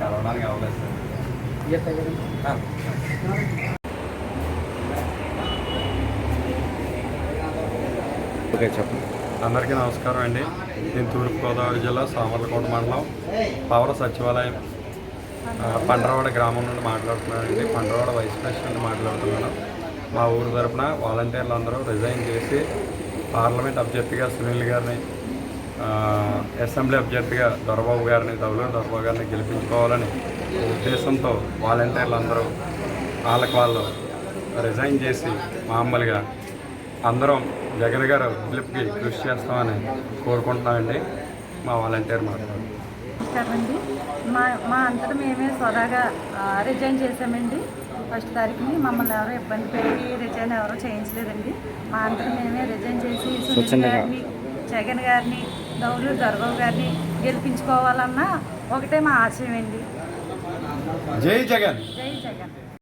కలవడానికి చెప్పండి. అందరికీ నమస్కారం అండి. నేను తూర్పుగోదావరి జిల్లా సామర్లకోట మండలం పవర సచివాలయం పండ్రవాడ గ్రామం నుండి మాట్లాడుతున్నాను అండి పండ్రవాడ వైస్ ప్రెసిడెంట్ మాట్లాడుతున్నాను. మా ఊరు తరపున వాలంటీర్లు అందరూ రిజైన్ చేసి పార్లమెంట్ అభ్యర్థిగా సునీల్ గారిని అసెంబ్లీ అభ్యర్థిగా దొరబాబు గారిని దౌలూరు దొరబాబు గారిని గెలిపించుకోవాలని ఉద్దేశంతో వాలంటీర్లు అందరూ వాళ్ళకి వాళ్ళు రిజైన్ చేసి మామూలుగా అందరం జగన్ గారు గెలుపుకి కృషి చేస్తామని కోరుకుంటున్నామండి. మా వాలంటీర్ మాట్లాడు మా మా అంతటా మేమే స్వదాగా రిజైన్ చేసామండి ఫస్ట్ తారీఖుని మమ్మల్ని ఎవరు ఇబ్బంది పెట్టి రిజైన్ ఎవరు చేయించలేదండి. మా అంతటా మేమే రిజైన్ చేసి సునీల్ స్వచ్ఛందంగా. గారిని జగన్ గారిని దౌలు దొరబాబు గారిని గెలిపించుకోవాలన్న ఒకటే మా ఆశయం అండి జై జగన్. జై జగన్.